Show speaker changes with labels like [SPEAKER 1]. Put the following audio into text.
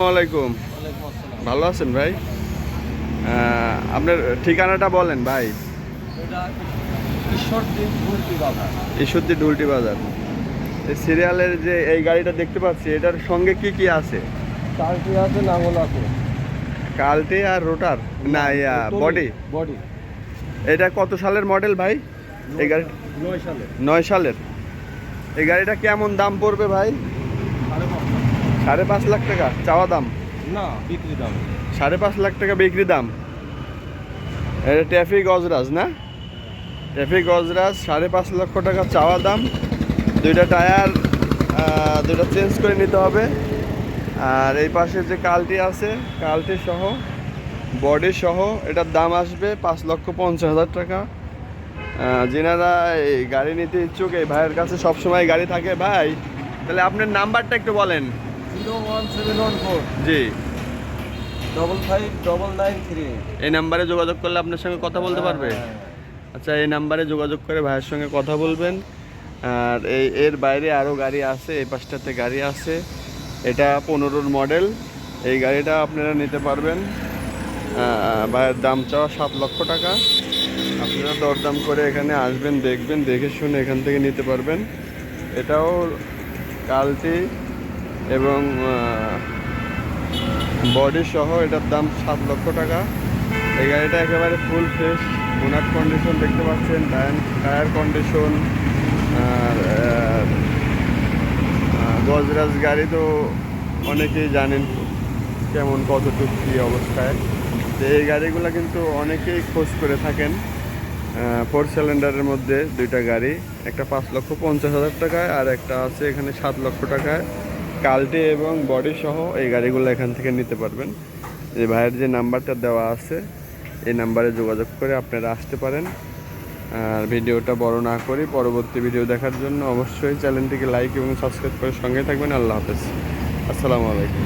[SPEAKER 1] আসসালামাইকুম
[SPEAKER 2] ওয়ালাইকুম
[SPEAKER 1] ভালো আছেন ভাই? আপনার ঠিকানাটা বলেন ভাই। ঈশ্বরদী ডুলটি বাজার। এই সিরিয়ালের যে এই গাড়িটা দেখতে পাচ্ছি এটার সঙ্গে কি কি আছে?
[SPEAKER 2] চারটি আছে নাঙল আছে
[SPEAKER 1] কালটি আর রোটার? না ইয়া বডি
[SPEAKER 2] বডি
[SPEAKER 1] এটা কত সালের মডেল ভাই? এই গাড়ি
[SPEAKER 2] নয় সালে
[SPEAKER 1] নয় সালের। এই গাড়িটা কেমন দাম পড়বে ভাই?
[SPEAKER 2] সাড়ে পাঁচ
[SPEAKER 1] লাখ টাকা চাওয়া দাম?
[SPEAKER 2] না বিক্রি দাম।
[SPEAKER 1] সাড়ে পাঁচ লাখ টাকা বিক্রি দাম। এটা ট্রাফিক অজরাজ না? ট্রাফিক অজরাজ সাড়ে পাঁচ লক্ষ টাকা চাওয়া দাম। দুইটা টায়ার দুইটা চেঞ্জ করে নিতে হবে। আর এই পাশে যে কালটি আছে কালটি সহ বডি সহ এটার দাম আসবে পাঁচ লক্ষ পঞ্চাশ হাজার টাকা। যেনারা এই গাড়ি নিতে ইচ্ছুক এই ভাইয়ের কাছে সবসময় গাড়ি থাকে ভাই তাহলে আপনার নাম্বারটা একটু বলেন।
[SPEAKER 2] Zero one seven one four
[SPEAKER 1] জি।
[SPEAKER 2] Double five double nine three
[SPEAKER 1] এই নাম্বারে যোগাযোগ করলে আপনার সঙ্গে কথা বলতে পারবে? আচ্ছা এই নাম্বারে যোগাযোগ করে ভাইয়ের সঙ্গে কথা বলবেন। আর এই এর বাইরে আরও গাড়ি আছে এই পাশটাতে গাড়ি আছে। এটা পনেরোর মডেল। এই গাড়িটা আপনারা নিতে পারবেন। ভাইয়ের দাম চাওয়া সাত লক্ষ টাকা। আপনারা দরদাম করে এখানে আসবেন দেখবেন দেখে শুনে এখান থেকে নিতে পারবেন। এটাও কালটি এবং বডি সহ এটার দাম সাত লক্ষ টাকা। এই গাড়িটা একেবারে ফুল ফ্রেশ ওনার কন্ডিশন দেখতে পাচ্ছেন টায়ার টায়ার কন্ডিশন আর গজরাজ গাড়ি তো অনেকেই জানেন কেমন কতটুকু কী অবস্থায়। তো এই গাড়িগুলো কিন্তু অনেকেই খোঁজ করে থাকেন ফোর সিলিন্ডারের মধ্যে দুইটা গাড়ি। একটা পাঁচ লক্ষ পঞ্চাশ হাজার টাকায়, আর একটা আছে এখানে সাত লক্ষ টাকায়। কালটি এবং বডি সহ এই গাড়িগুলো এখান থেকে নিতে পারবেন। এই ভাইয়ের যে নাম্বারটা দেওয়া আছে, এই নাম্বারে যোগাযোগ করে আপনারা আসতে পারেন। আর ভিডিওটা বড় না করি পরবর্তী ভিডিও দেখার জন্য অবশ্যই চ্যানেলটিকে লাইক এবং সাবস্ক্রাইব করে সঙ্গে থাকবেন। আল্লাহ হাফেজ। আসসালামু আলাইকুম।